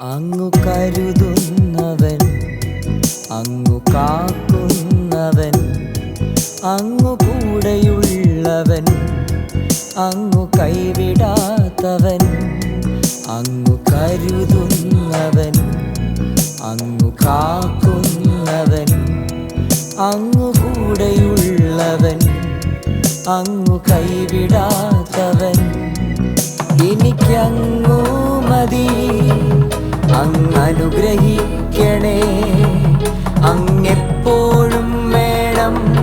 അങ്ങു കരുതുന്നവൻ അങ്ങു കാക്കുന്നവൻ അങ്ങു കൂടെയുള്ളവൻ അങ്ങു കൈവിടാത്തവൻ അങ്ങു കരുതുന്നവൻ അങ്ങു കാക്കുന്നവൻ അങ്ങു കൂടെയുള്ളവൻ അങ്ങു കൈവിടാത്തവൻ. എനിക്കങ്ങു മതി. അങ്ങനുഗ്രഹിക്കണേ. അങ്ങെപ്പോഴും വേണം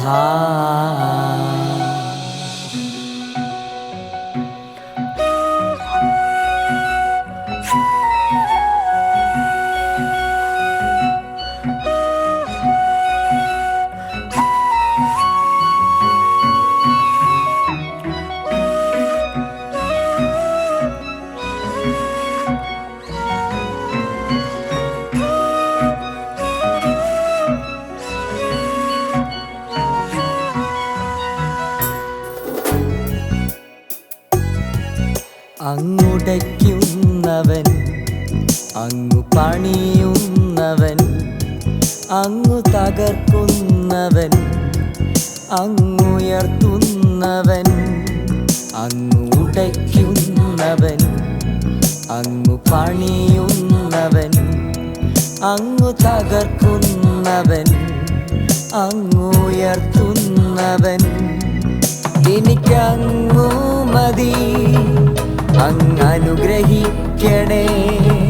다. അങ്ങുടയ്ക്കുന്നവൻ അങ്ങു പണിയുന്നവൻ അങ്ങു തകർക്കുന്നവൻ അങ്ങുയർത്തുന്നവൻ അങ്ങുടയ്ക്കുന്നവൻ അങ്ങു പണിയുന്നവൻ അങ്ങു തകർക്കുന്നവൻ അങ്ങുയർത്തുന്നവൻ എനിക്കങ്ങു മതി. അങ്ങനുഗ്രഹിക്കണേ. അങ്ങെപ്പോഴും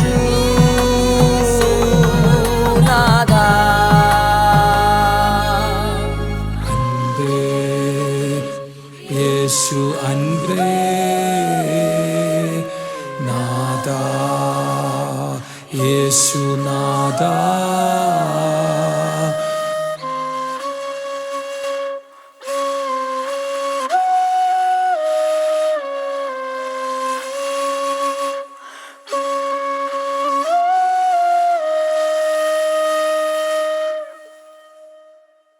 യേശു അൻപേ. നാദാ യേശു നാദാ